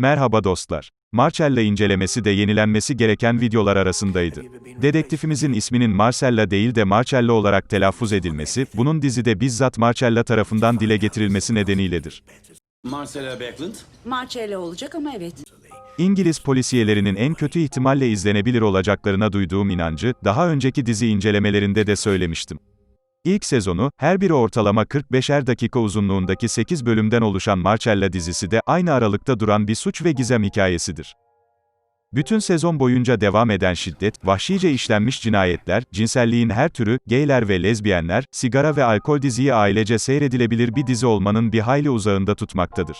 Merhaba dostlar. Marcella incelemesi de yenilenmesi gereken videolar arasındaydı. Dedektifimizin isminin Marcella değil de Marcella olarak telaffuz edilmesi, bunun dizide bizzat Marcella tarafından dile getirilmesi nedeniyledir. Marcella Backlund. Marcella olacak ama evet. İngiliz polisiyelerinin en kötü ihtimalle izlenebilir olacaklarına duyduğum inancı, daha önceki dizi incelemelerinde de söylemiştim. İlk sezonu, her biri ortalama 45'er dakika uzunluğundaki 8 bölümden oluşan Marcella dizisi de aynı aralıkta duran bir suç ve gizem hikayesidir. Bütün sezon boyunca devam eden şiddet, vahşice işlenmiş cinayetler, cinselliğin her türü, geyler ve lezbiyenler, sigara ve alkol diziyi ailece seyredilebilir bir dizi olmanın bir hayli uzağında tutmaktadır.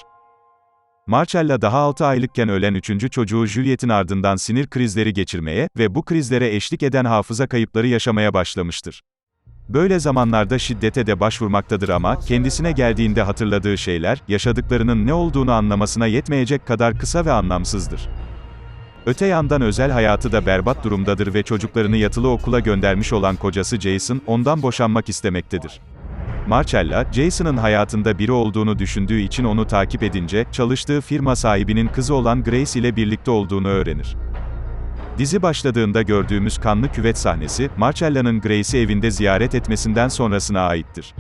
Marcella daha 6 aylıkken ölen 3. çocuğu Juliet'in ardından sinir krizleri geçirmeye ve bu krizlere eşlik eden hafıza kayıpları yaşamaya başlamıştır. Böyle zamanlarda şiddete de başvurmaktadır ama, kendisine geldiğinde hatırladığı şeyler, yaşadıklarının ne olduğunu anlamasına yetmeyecek kadar kısa ve anlamsızdır. Öte yandan özel hayatı da berbat durumdadır ve çocuklarını yatılı okula göndermiş olan kocası Jason, ondan boşanmak istemektedir. Marcella, Jason'ın hayatında biri olduğunu düşündüğü için onu takip edince, çalıştığı firma sahibinin kızı olan Grace ile birlikte olduğunu öğrenir. Dizi başladığında gördüğümüz kanlı küvet sahnesi, Marcella'nın Grace'i evinde ziyaret etmesinden sonrasına aittir.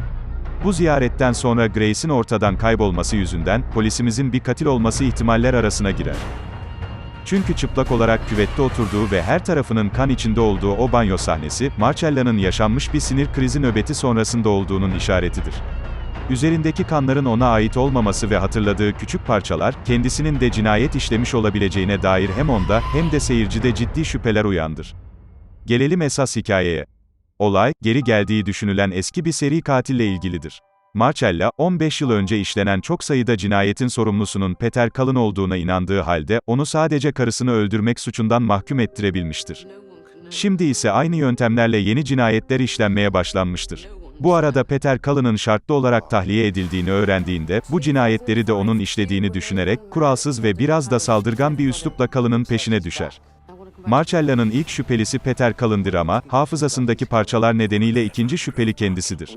Bu ziyaretten sonra Grace'in ortadan kaybolması yüzünden, polisimizin bir katil olması ihtimaller arasına girer. Çünkü çıplak olarak küvette oturduğu ve her tarafının kan içinde olduğu o banyo sahnesi, Marcella'nın yaşanmış bir sinir krizi nöbeti sonrasında olduğunun işaretidir. Üzerindeki kanların ona ait olmaması ve hatırladığı küçük parçalar, kendisinin de cinayet işlemiş olabileceğine dair hem onda, hem de seyircide ciddi şüpheler uyandır. Gelelim esas hikayeye. Olay, geri geldiği düşünülen eski bir seri katille ilgilidir. Marcella, 15 yıl önce işlenen çok sayıda cinayetin sorumlusunun Peter Kalın olduğuna inandığı halde, onu sadece karısını öldürmek suçundan mahkum ettirebilmiştir. Şimdi ise aynı yöntemlerle yeni cinayetler işlenmeye başlanmıştır. Bu arada Peter Kalın'ın şartlı olarak tahliye edildiğini öğrendiğinde, bu cinayetleri de onun işlediğini düşünerek, kuralsız ve biraz da saldırgan bir üslupla Kalın'ın peşine düşer. Marcella'nın ilk şüphelisi Peter Kalın'dır ama, hafızasındaki parçalar nedeniyle ikinci şüpheli kendisidir.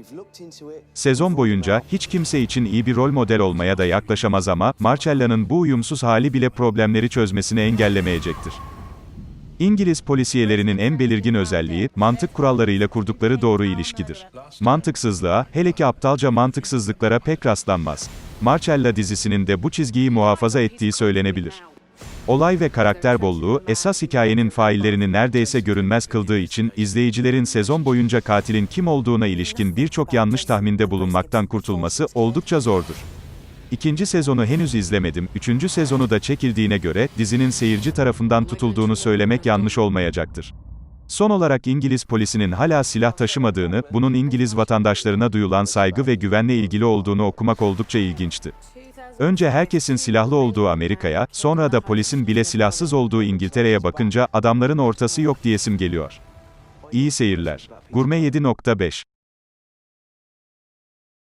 Sezon boyunca, hiç kimse için iyi bir rol model olmaya da yaklaşamaz ama, Marcella'nın bu uyumsuz hali bile problemleri çözmesini engellemeyecektir. İngiliz polisiyelerinin en belirgin özelliği, mantık kurallarıyla kurdukları doğru ilişkidir. Mantıksızlığa, hele ki aptalca mantıksızlıklara pek rastlanmaz. Marcella dizisinin de bu çizgiyi muhafaza ettiği söylenebilir. Olay ve karakter bolluğu, esas hikayenin faillerini neredeyse görünmez kıldığı için, izleyicilerin sezon boyunca katilin kim olduğuna ilişkin birçok yanlış tahminde bulunmaktan kurtulması, oldukça zordur. İkinci sezonu henüz izlemedim, üçüncü sezonu da çekildiğine göre, dizinin seyirci tarafından tutulduğunu söylemek yanlış olmayacaktır. Son olarak İngiliz polisinin hala silah taşımadığını, bunun İngiliz vatandaşlarına duyulan saygı ve güvenle ilgili olduğunu okumak oldukça ilginçti. Önce herkesin silahlı olduğu Amerika'ya, sonra da polisin bile silahsız olduğu İngiltere'ye bakınca, adamların ortası yok diyesim geliyor. İyi seyirler. Gurme 7.5